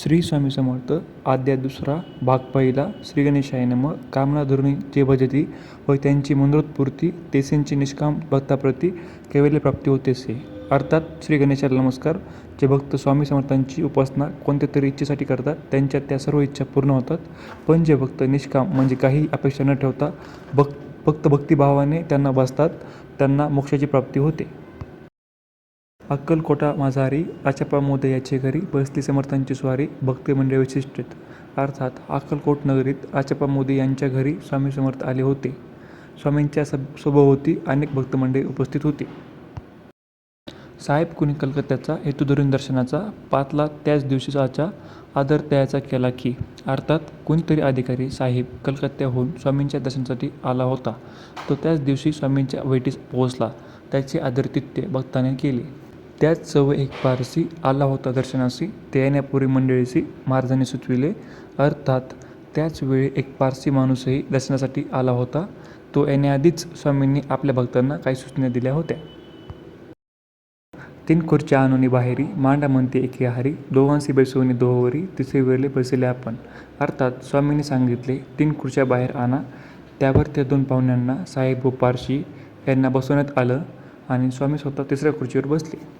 श्री स्वामी समर्थ आद्या दुसरा भाग पहिला श्री गणेशाय नम कामना धरुणी जे भजती व त्यांची मनोरथपूर्ती तेसेंची निष्काम भक्ताप्रती कैवल्य प्राप्ती होतेसे अर्थात श्री गणेशाला नमस्कार. जे भक्त स्वामी समर्थांची उपासना कोणत्या तरी इच्छेसाठी करतात त्यांच्या त्या सर्व इच्छा पूर्ण होतात. पण जे भक्त निष्काम म्हणजे काही अपेक्षा न ठेवता भक्त भक्त भक्तिभावाने त्यांना बसतात त्यांना मोक्षाची प्राप्ती होते. अक्कलकोटा माझारी आचपा मोदे याचे घरी बसली समर्थांची स्वारी भक्ती मंडळ विशिष्टित अर्थात अक्कलकोट नगरीत आचपा मोदी यांच्या घरी स्वामी समर्थ आले होते. स्वामींच्या सब सभोवती अनेक भक्तमंडळी उपस्थित होती. साहेब कुणी कलकत्त्याचा हेतू धरून दर्शनाचा पातला त्याच दिवशीचा आदर त्याचा केला की अर्थात कोणीतरी अधिकारी साहेब कलकत्त्याहून स्वामींच्या दर्शनासाठी आला होता. तो त्याच दिवशी स्वामींच्या भेटीस पोहोचला. त्याचे आदरतित्य भक्ताने केले. त्याच जवळ एक पारसी आला होता दर्शनासी ते येण्यापूर्वी मंडळीशी महाराजांनी सुचविले. अर्थात त्याच वेळी एक पारसी माणूसही दर्शनासाठी आला होता. तो येण्याआधीच स्वामींनी आपल्या भक्तांना काही सूचना दिल्या होत्या. तीन खुर्च्या आणून बाहेरी मांडा म्हणते एके हारी दोघांशी बैसवणी दोहोवरी तिसरे वेळेले बसले आपण. अर्थात स्वामींनी सांगितले तीन खुर्च्या बाहेर आणा. त्यावर त्या दोन पाहुण्यांना साहेब व पारशी यांना बसवण्यात आलं आणि स्वामी स्वतः तिसऱ्या खुर्चीवर बसले.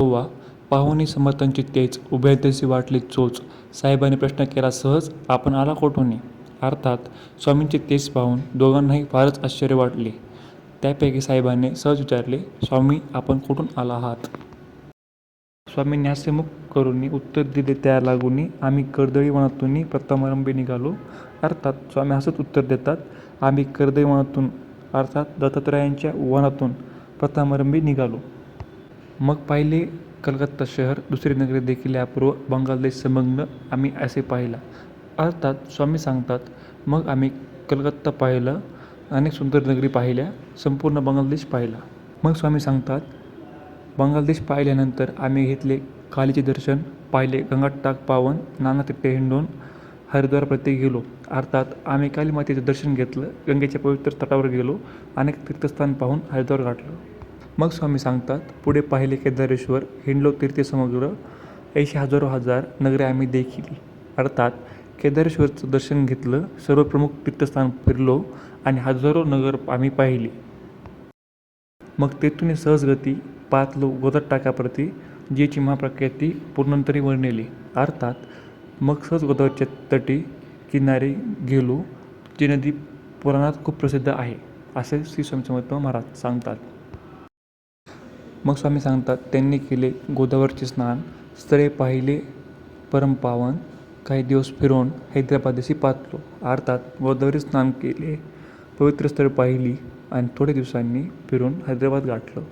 तेव्हा पाहुणी समर्थांची तेच उभ्या वाटली चोच. साहेबांनी प्रश्न केला सहज आपण आला कोठूनही? अर्थात स्वामींचे तेच पाहून दोघांनाही फारच आश्चर्य वाटले. त्यापैकी साहेबांनी सहज विचारले स्वामी आपण कुठून आला आहात? स्वामींनी हास्यमुख करून उत्तर दिले त्या लागून आम्ही कर्दळी वनातून प्रथमारंभी निघालो. अर्थात स्वामी हसत उत्तर देतात आम्ही कर्दळी वनातून अर्थात दत्तात्रयांच्या वनातून प्रथमारंभी निघालो. मग पाहिले कलकत्ता शहर दुसरी नगरी देखील यापूर्व बंगालदेश संलग्न आम्ही असे पाहिला. अर्थात स्वामी सांगतात मग आम्ही कलकत्ता पाहिलं अनेक सुंदर नगरी पाहिल्या संपूर्ण बांगलादेश पाहिला. मग स्वामी सांगतात बांगलादेश पाहिल्यानंतर आम्ही घेतले कालीचे दर्शन पाहिले गंगाटाक पावन नाना तिथे हिंडून प्रत्येक गेलो. अर्थात आम्ही काली मातेचं दर्शन घेतलं गंगेच्या पवित्र तटावर गेलो अनेक तीर्थस्थान पाहून हरिद्वार गाठलं. मग स्वामी सांगतात पुढे पाहिले केदारेश्वर हिंडलो तीर्थसमुद्र ऐंशी हजारो हजार नगरे आम्ही देखील. अर्थात केदारेश्वरचं दर्शन घेतलं सर्व प्रमुख तीर्थस्थान फिरलो आणि हजारो नगर आम्ही पाहिली. मग तेथून सहजगती पातलो गोदर टाकाप्रती जीची महाप्रख्याती पूर्णंतरी वर्णिली अर्थात मग सहज गोदावरच्या तटी किनारी गेलो जी नदी पुराणात खूप प्रसिद्ध आहे असे श्री स्वामी समर्थ महाराज सांगतात. मग स्वामी सांगतात त्यांनी केले गोदावरचे स्नान स्थळे पाहिले परमपावन काही दिवस फिरून हैदराबादेशी पातलो अर्थात गोदावरी स्नान केले पवित्र स्थळ पाहिली आणि थोड्या दिवसांनी फिरून हैदराबाद गाठलं.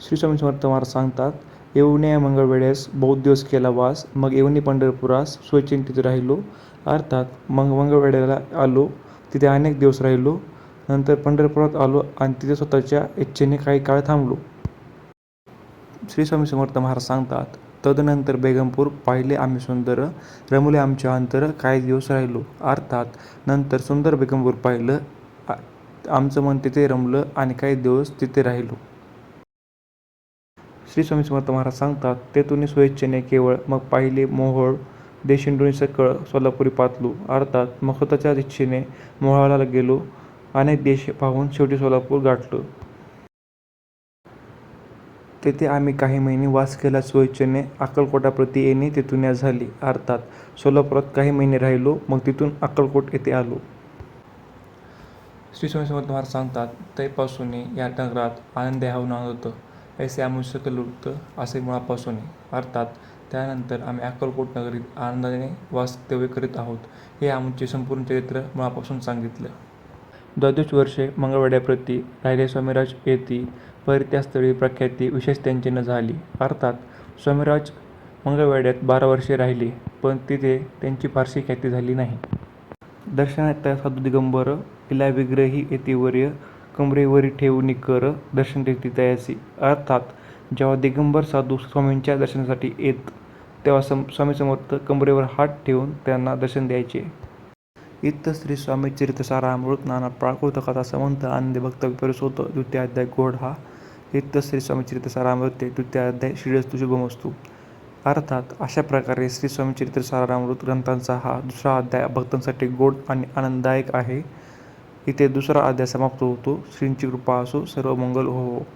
श्री स्वामी समर्थ महाराज सांगतात येऊने मंगळ वेळेस बहुत दिवस केला वास मग येऊन पंढरपुरास स्वचिंतित राहिलो. अर्थात मग मंगळवेड्याला आलो तिथे अनेक दिवस राहिलो. नंतर पंढरपुरात आलो आणि तिथे स्वतःच्या इच्छेने काही काळ थांबलो. श्री स्वामी समर्थ महाराज सांगतात तदनंतर बेगमपूर पाहिले आम्ही सुंदर रमले आमच्या अंतर काही दिवस राहिलो. अर्थात नंतर सुंदर बेगमपूर पाहिलं आमचं मन तिथे रमलं आणि काही दिवस तिथे राहिलो. श्री स्वामी समर्थ महाराज सांगतात तेथून स्वेच्छेने केवळ मग पाहिले मोहोळ देशिंडोणी सकळ सोलापुरी पातलू. अर्थात मग स्वतःच्या इच्छेने मोहाळाला गेलो. अनेक देश पाहून शेवटी सोलापूर गाठलो. तेथे आम्ही काही महिने वास केला स्वेच्छेने अक्कलकोटाप्रती येणे तेथून झाली अर्थात सोलापुरात काही महिने राहिलो मग तिथून अक्कलकोट येथे आलो. श्री स्वामी समर्थ महाराज सांगतात तैपासून या नगरात आनंद हवं होतं. ऐसे आम्ही सकल असे मुळापासून अर्थात त्यानंतर आम्ही अक्कलकोट नगरीत आनंदाने वास्तव्य करीत आहोत हे आमचे संपूर्ण चरित्र मुळापासून सांगितलं. द्वादश वर्षे मंगळवाड्याप्रती राहिले स्वामीराज येती पर त्या स्थळी प्रख्याती विशेष त्यांची न झाली. अर्थात स्वामीराज मंगळवाड्यात बारा वर्षे राहिले पण तिथे त्यांची फारशी ख्याती झाली नाही. दर्शनात त्या साधू दिगंबर इला विग्रही येतीवर्य कमरेवरी ठेवून कर दर्शन देती तयासी. अर्थात जेव्हा दिगंबर साधू स्वामींच्या दर्शनासाठी येत तेव्हा सम स्वामी समर्थ कमरेवर हात ठेवून त्यांना दर्शन द्यायचे. इत्त श्री स्वामी चरित्र सारामृत नाना प्राकृत कथा समंत आनंद भक्तव्य परिस होतो द्वितीय अध्याय गोड हा. इत्त श्री स्वामी चरित्र सारामृत द्वितीय अध्याय श्रीरस्तु शुभमस्तू. अर्थात अशा प्रकारे श्री स्वामी चरित्रसारामृत ग्रंथांचा हा दुसरा अध्याय भक्तांसाठी गोड आणि आनंददायक आहे. इथे दुसरा अध्याय समाप्त होतो. श्रींची कृपा असो सर्व मंगल हो.